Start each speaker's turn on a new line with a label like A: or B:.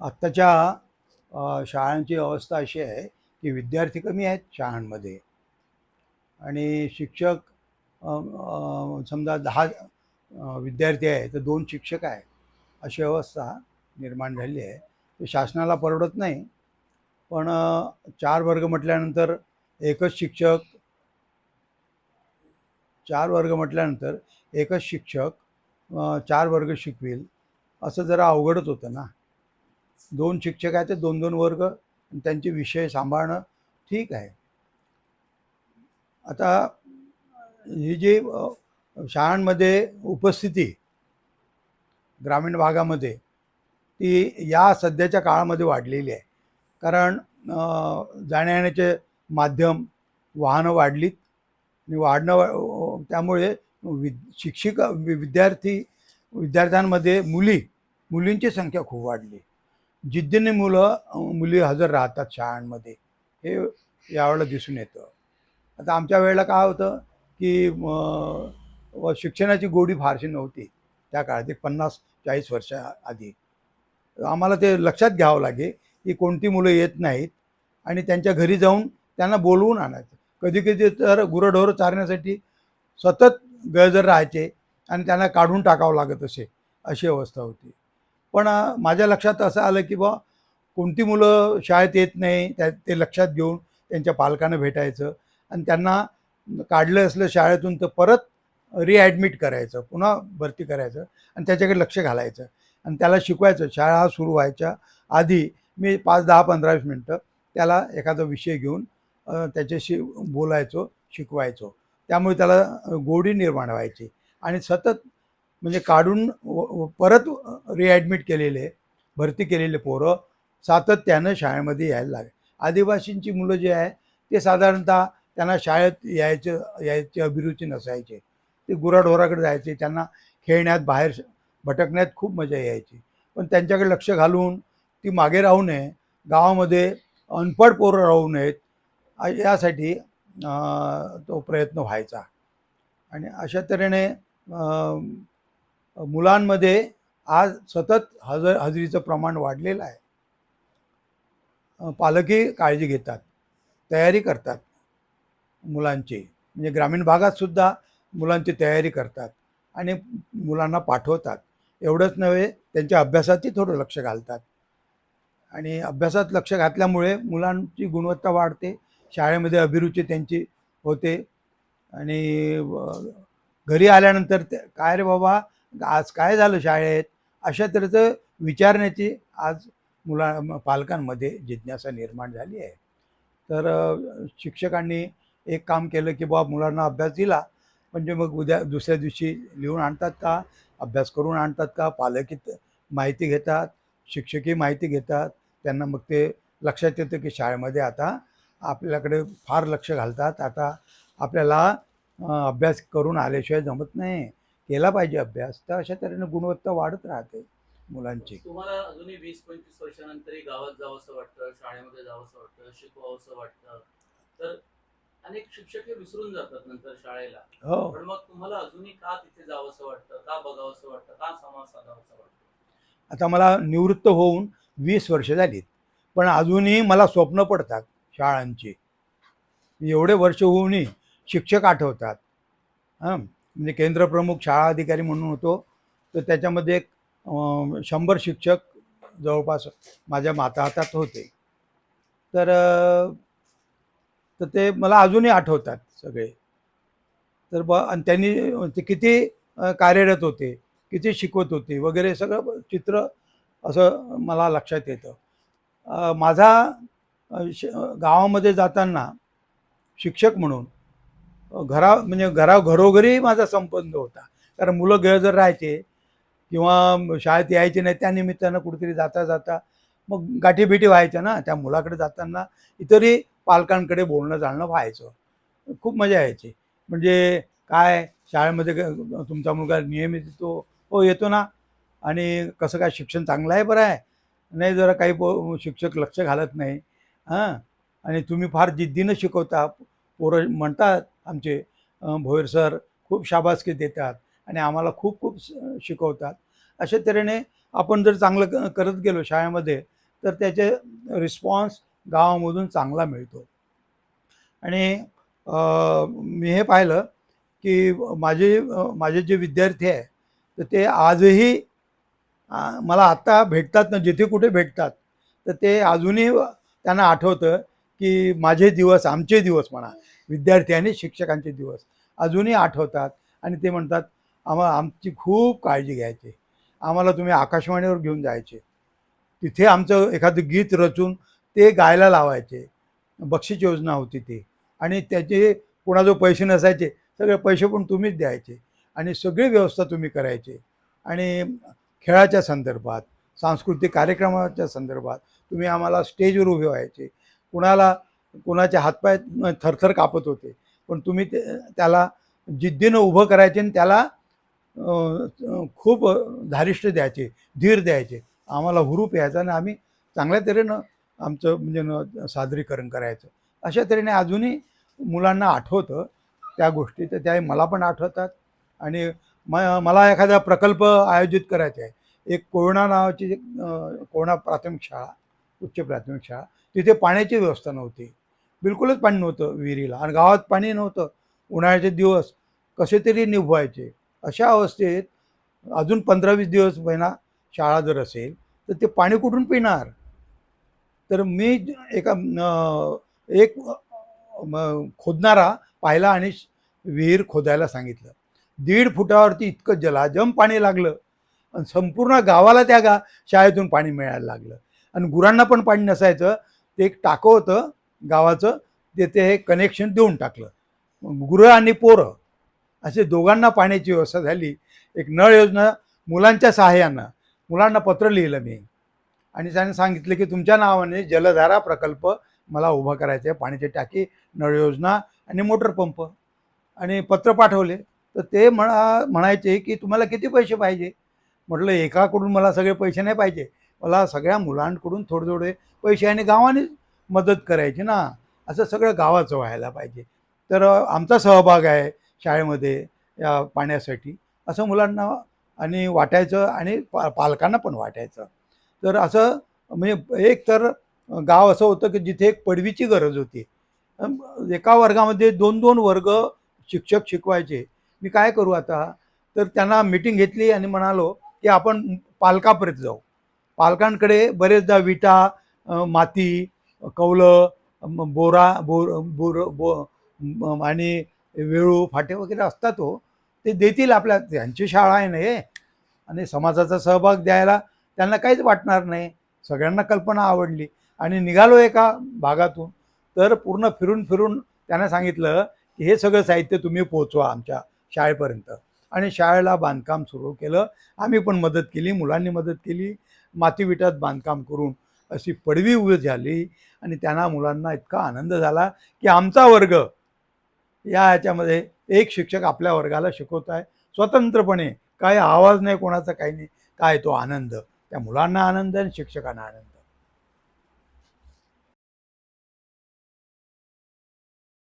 A: आत्ताच्या शाळांची अवस्था अशी आहे की विद्यार्थी कमी आहेत शाळांमध्ये. आणि शिक्षक समजा दहा विद्यार्थी आहे तर दोन शिक्षक आहे अशी अवस्था निर्माण झाली आहे. ते शासनाला परवडत नाही. पण चार वर्ग म्हटल्यानंतर एकच शिक्षक चार वर्ग म्हटल्यानंतर एकच शिक्षक चार वर्ग शिकवेल असं जरा अवघडच होतं ना. दोन शिक्षक आहेत ते दोन दोन वर्ग त्यांचे विषय सांभाळणं ठीक आहे. आता ही जी शाळांमध्ये उपस्थिती ग्रामीण भागामध्ये ती या सध्याच्या काळामध्ये वाढलेली आहे. कारण जाण्यायेण्याचे माध्यम वाहनं वाढलीत आणि वाढणं त्यामुळे वि शिक्षिका विद्यार्थी विद्यार्थ्यांमध्ये मुली मुलींची संख्या खूप वाढली. जिद्दीने मुलं मुली हजर राहतात शाळांमध्ये. हे यावेळेला दिसून येतं. आता आमच्या वेळेला काय होतं की व शिक्षणाची गोडी फारशी नव्हती त्या काळात. एक पन्नास चाळीस वर्षा आधी. आम्हाला ते लक्षात घ्यावं लागे की कोणती मुलं येत नाहीत आणि त्यांच्या घरी जाऊन त्यांना बोलवून आणायचं. कधी कधी तर गुरंढोरं चारण्यासाठी सतत गैरहजर राहायचे आणि त्यांना काढून टाकावं लागत असे अशी अवस्था होती. पण माझ्या लक्षात असं आलं की बा कोणती मुलं शाळेत येत नाही त्या ते लक्षात घेऊन त्यांच्या पालकांना भेटायचं आणि त्यांना काढलं असलं शाळेतून तर परत रिॲडमिट करायचं पुन्हा भरती करायचं आणि त्याच्याकडे लक्ष घालायचं आणि त्याला शिकवायचं. शाळा सुरू व्हायच्या आधी मी पाच दहा पंधरा वीस मिनटं त्याला एखादा विषय घेऊन त्याच्याशी बोलायचो शिकवायचो. त्यामुळे त्याला गोडी निर्माण व्हायची आणि सतत म्हणजे काढून व- परत रिॲडमिट केलेले भरती केलेले पोरं सातत्यानं शाळेमध्ये यायला लागले आदिवासींची मुलं जे आहे ते साधारणतः त्यांना शाळेत यायचं यायची अभिरुची नसायचे. ते गुराढोराकडे जायचे त्यांना खेळण्यात बाहेर भटकण्यात खूप मजा यायची. पण त्यांच्याकडे लक्ष घालून ती मागे राहू नये गावामध्ये अनपढ पोरं राहू नयेत यासाठी तो प्रयत्न व्हायचा. आणि अशा तऱ्हेने मुलांमध्ये आज सतत हजर हजेरीचं प्रमाण वाढलेलं आहे. पालकही काळजी घेतात तयारी करतात मुलांची. म्हणजे ग्रामीण भागातसुद्धा मुलांची तयारी करतात आणि मुलांना पाठवतात. एवढंच नव्हे त्यांच्या अभ्यासातही थोडं लक्ष घालतात. आणि अभ्यासात लक्ष घातल्यामुळे मुलांची गुणवत्ता वाढते शाळेमध्ये अभिरुची त्यांची होते. आणि घरी आल्यानंतर ते काय रे बाबा आज काय झालं शाळेत? अशा तऱ्हेचं विचारण्याची आज मुला पालकांमध्ये जिज्ञासा निर्माण झाली आहे. तर शिक्षकांनी एक काम केलं की बाबा मुलांना अभ्यास दिला. म्हणजे मग उद्या दुसऱ्या दिवशी लिहून आणतात का? अभ्यास करून आणतात का? पालकही माहिती घेतात शिक्षकही माहिती घेतात. त्यांना मग ते लक्षात येतं की शाळेमध्ये आता आपल्याकडे फार लक्ष घालतात. आता आपल्याला अभ्यास करून आल्याशिवाय जमत नाही. केला पाहिजे अभ्यास तर अशा तऱ्हेने गुणवत्ता वाढत राहते मुलांची.
B: तुम्हाला अजूनही वीस पंचवीस वर्षानंतरही गावात जावंसं वाटतं शाळेमध्ये जावंसं वाटतं शिकवावंसं वाटतं तर अनेक शिक्षक हे विसरून जातात नंतर शाळेला.
A: हो.
B: पण मग तुम्हाला अजूनही का तिथे जावंसं वाटतं का बघावंसं वाटतं का संवाद साधावासा वाटतं?
A: आता मला निवृत्त होऊन वीस वर्ष झालीत पण अजूनही मला स्वप्न पडतात शाळांची. एवढे वर्ष होऊनही शिक्षक आठवतात. हां. म्हणजे केंद्रप्रमुख शाळा अधिकारी म्हणून होतो. तर त्याच्यामध्ये एक शंभर शिक्षक जवळपास माझ्या माता हातात होते. तर तर ते मला अजूनही आठवतात सगळे. तर ब आणि त्यांनी ते किती कार्यरत होते किती शिकवत होते वगैरे सगळं चित्र असं मला लक्षात येतं. माझा श गावामध्ये जाताना शिक्षक म्हणून घरा म्हणजे घरा घरोघरी माझा संबंध होता. कारण मुलं गैरजर राहायचे किंवा शाळेत यायचे नाही त्या निमित्तानं कुठेतरी जाता जाता मग गाठीभेटी व्हायच्या ना त्या मुलाकडे जाताना इतरही पालकांकडे बोलणं चालणं व्हायचं. खूप मजा यायची. म्हणजे काय शाळेमध्ये तुमचा मुलगा नियमित येतो हो येतो ना. आणि कसं काय शिक्षण चांगलं आहे बरं आहे. नाही जरा काही शिक्षक लक्ष घालत नाही. हां. आणि तुम्ही फार जिद्दीनं शिकवता. पोरं म्हणतात आमचे भोईर भोयर सर खूप शाबासकी देतात आणि आम्हाला खूप खूप शिकवतात. अशा तऱ्हेने आपण जर चांगलं क- करत गेलो शाळेमध्ये तर त्याचे रिस्पॉन्स गावामधून चांगला मिळतो. आणि मी हे पाहिलं की माझे माझे जे विद्यार्थी आहे तर ते आजही मला आत्ता भेटतात ना जिथे कुठे भेटतात तर ते अजूनही त्यांना आठवतं की माझे दिवस आमचे दिवस म्हणा विद्यार्थी आणि शिक्षकांचे दिवस अजूनही आठवतात. आणि ते म्हणतात आम्हा आमची खूप काळजी घ्यायची. आम्हाला तुम्ही आकाशवाणीवर घेऊन जायचे. तिथे आमचं एखादं गीत रचून ते गायला लावायचे. बक्षीस योजना होती ती. आणि त्याचे कोणाजवळ पैसे नसायचे. सगळे पैसे पण तुम्हीच द्यायचे. आणि सगळी व्यवस्था तुम्ही करायचे. आणि खेळाच्या संदर्भात सांस्कृतिक कार्यक्रमाच्या संदर्भात तुम्ही आम्हाला स्टेजवर उभे व्हायचे. कुणाला कुणाच्या हातपाय थरथर कापत होते. पण तुम्ही ते त्याला जिद्दीनं उभं करायचे आणि त्याला खूप धारिष्ट द्यायचे धीर द्यायचे. आम्हाला हुरूप यायचा आणि आम्ही चांगल्या तऱ्हेनं आमचं म्हणजे सादरीकरण करायचं. अशा तऱ्हेने अजूनही मुलांना आठवतं त्या गोष्टी. तर त्या मला पण आठवतात. आणि म मला एखादा प्रकल्प आयोजित करायचा आहे. एक कोयना नावाची एक, कोयना प्राथमिक शाळा. उच्च प्राथमिक शाळा. तिथे पाण्याची व्यवस्था नव्हती. बिलकुलच पाणी नव्हतं विहिरीला आणि गावात पाणी नव्हतं. उन्हाळ्याचे दिवस कसे तरी निभवायचे. अशा अवस्थेत अजून पंधरा वीस दिवस महिना शाळा जर असेल तर ते पाणी कुठून पिणार? तर मी एका एक खोदणारा पाहिला आणि विहीर खोदायला सांगितलं. दीड फुटावरती इतकं जलाजम पाणी लागलं. आणि संपूर्ण गावाला त्या गा शाळेतून पाणी मिळायला लागलं. आणि गुरांना पण पाणी नसायचं. ते एक टाकं होतं गावाचं. ते ते कनेक्शन देऊन टाकलं. गुरं आणि पोरं असे दोघांना पाण्याची व्यवस्था झाली. एक नळ योजना मुलांच्या सहाय्यानं मुलांना पत्र लिहिलं मी. आणि त्याने सांगितलं की तुमच्या नावाने जलधारा प्रकल्प मला उभा करायचा आहे पाण्याची टाकी नळ योजना आणि मोटर पंप. आणि पत्र पाठवले. तर ते म्हणा म्हणायचे की तुम्हाला किती पैसे पाहिजे? म्हटलं एकाकडून मला सगळे पैसे नाही पाहिजे. मला सगळ्या मुलांकडून थोडे थोडे पैसे आणि गावाने मदत करायची ना. असं सगळं गावाचं व्हायला पाहिजे. तर आमचा सहभाग आहे शाळेमध्ये या पाण्यासाठी. असं मुलांना आणि वाटायचं आणि पा पालकांना पण वाटायचं. तर असं म्हणजे एक तर गाव असं होतं की जिथे एक पडवीची गरज होती. एका वर्गामध्ये दोन दोन वर्ग शिक्षक शिकवायचे. मी काय करू आता? तर त्यांना मिटिंग घेतली आणि म्हणालो की आपण पालकापर्यंत जाऊ. पालकांकडे बरेचदा विटा माती कौलं बोरा बोर बोर बो आणि वेळू फाटे वगैरे असतात हो. ते देतील आपल्या त्यांची शाळा आहे ना हे. आणि समाजाचा सहभाग द्यायला त्यांना काहीच वाटणार नाही. सगळ्यांना कल्पना आवडली. आणि निघालो एका भागातून. तर पूर्ण फिरून फिरून त्यांना सांगितलं की हे सगळं साहित्य तुम्ही पोचवा आमच्या शाळेपर्यंत. आणि शाळेला बांधकाम सुरू केलं. आम्ही पण मदत केली मुलांनी मदत केली. माती विटात बांधकाम करून अशी पडवी उभी झाली आणि त्यांना मुलांना इतका आनंद झाला की आमचा वर्ग या ह्याच्यामध्ये एक शिक्षक आपल्या वर्गाला शिकवत आहे. स्वतंत्रपणे काय आवाज नाही कोणाचा काही नाही काय तो आनंद. त्या मुलांना आनंद आणि शिक्षकांना आनंद.